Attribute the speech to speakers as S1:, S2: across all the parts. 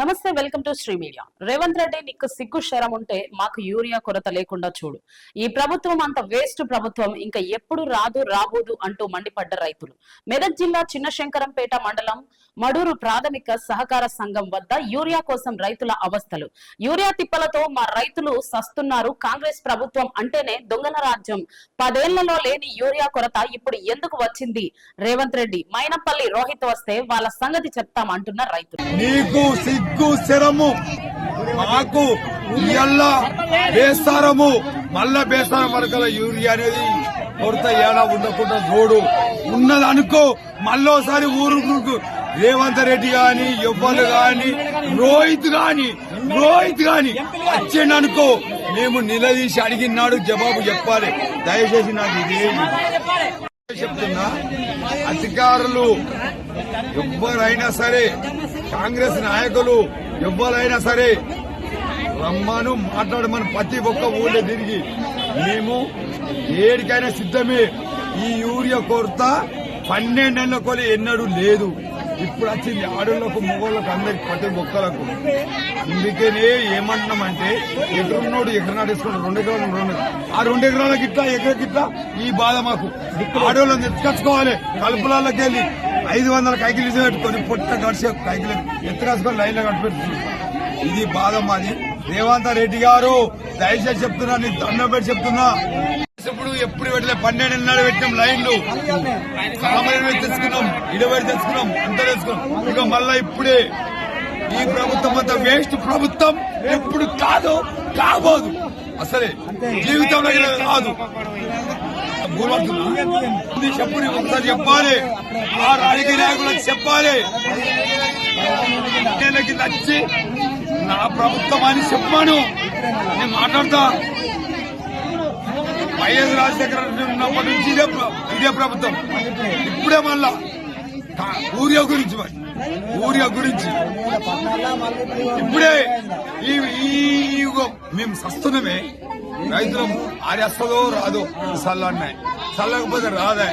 S1: నమస్తే welcome to Shri media. Revanth Reddy నీకు సిగ్గు శరం ఉంటే మాకు యూరియా కొరత లేకుండా చూడు. ఈ ప్రభుత్వం అంత వేస్ట్ ప్రభుత్వం ఇంకా ఎప్పుడు రాదు రాబోదు అంటూ మండిపడ్డ రైతులు. మెదక్ జిల్లా చిన్నశంకరంపేట మండలం మడూరు ప్రాథమిక సహకార సంఘం వద్ద యూరియా కోసం రైతుల అవస్థలు. యూరియా తిప్పలతో మా రైతులు సస్తున్నారు. కాంగ్రెస్ ప్రభుత్వం అంటేనే దొంగల రాజ్యం. పదేళ్ళలో లేని యూరియా కొరత ఇప్పుడు ఎందుకు వచ్చింది? రేవంత్ రెడ్డి మైనపల్లి రోహిత్ వస్తే వాళ్ళ సంగతి చెప్తామంటున్న రైతులు.
S2: సిగ్గు శరము మాకు ఇయ్యల్ల బేస్తారము. మళ్ళా బేస్తారం వరకల యూరియా అనేది కొరత ఏడా ఉండకుండా చూడు. ఉన్నదనుకో మళ్ళోసారి ఊరు ఊరుకు రేవంత్ రెడ్డి గాని ఎవ్వరు గాని రోహిత్ గాని రోహిత్ గాని వచ్చిండనుకో మేము నిలదీసి అడిగినాడు జవాబు చెప్పాలి. దయచేసి నాకు ఇదే చెప్తున్నా అధికారులు ఎవ్వరైనా సరే కాంగ్రెస్ నాయకులు ఎవ్వరైనా సరే రమ్మను మాట్లాడమని ప్రతి ఒక్క ఊళ్ళో తిరిగి మేము ఏడికైనా సిద్ధమే. ఈ యూరియా కొరత పన్నెండేళ్ళ కొలి ఎన్నడూ లేదు. ఇప్పుడు వచ్చింది ఆడోళ్ళకు మొగోళ్ళకు అందరికి ప్రతి ఒక్కలకు అందుకనే ఏమంటున్నామంటే ఎకరున్నోడు ఎకర నాటేసుకుంటాడు రెండు ఎకరాలు రెండు ఆ రెండు ఎకరాలకు ఇట్లా ఎకరకి ఇట్లా? ఈ బాధ మాకు. ఆడోళ్ళని ఎత్తుకొచ్చుకోవాలి కలుపులకి వెళ్ళి. ఐదు వందల కైకిలు పెట్టుకొని పొట్ట గడిచే కైకిలు ఎత్తుకొచ్చుకొని లైన్లో కట్టిపెట్టుకుంటాం ఇది బాధ మాది. రేవంత్ రెడ్డి గారు దయచేసి చెప్తున్నా నీకు దండం పెట్టి చెప్తున్నా. ఇప్పుడు ఎప్పుడు పెట్టలే పన్నెండు నాడు పెట్టినాం లైన్లు. కామన్ తెచ్చుకున్నాం ఇడవై తెచ్చుకున్నాం అంత తెచ్చుకున్నాం. ఇక మళ్ళా ఇప్పుడే ఈ ప్రభుత్వం అంతా వేస్ట్ ప్రభుత్వం ఎప్పుడు కాదు కాబోదు. అసలే జీవితంలో ఇలా కాదు. చెప్పుడు ఒకసారి చెప్పాలి. ఆ రాజకీయ నాయకులకు చెప్పాలి. నేను నచ్చి నా ప్రభుత్వం అని చెప్పాను. నేను మాట్లాడతా. వైఎస్ రాజశేఖర రెడ్డి ఉన్నప్పటి నుంచి ఇదే ఇదే ప్రభుత్వం. ఇప్పుడే మళ్ళా ఊరియా గురించి మరి. ఊరియా గురించి. ఇప్పుడే ఈ మేము సస్తున్నామే. రైతులం అది వస్తుందో రాదో. చల్లన్నాయి చల్లకపోతే రాదా.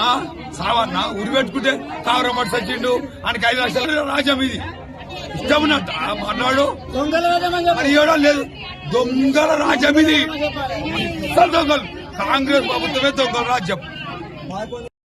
S2: ఆ, సావన్నా ఉరి పెట్టుకుంటే కావరం పడి సచ్చిండు ఆయనకి ఐదు లక్షల రాజ్యం ఇది. ఇష్టం ఉన్నట్ట అన్నాడు మరి ఇవ్వడం లేదు. దొంగల రాజ్యం ఇది. దొంగలు. కాంగ్రెస్ ప్రభుత్వమే దొంగల రాజ్యం.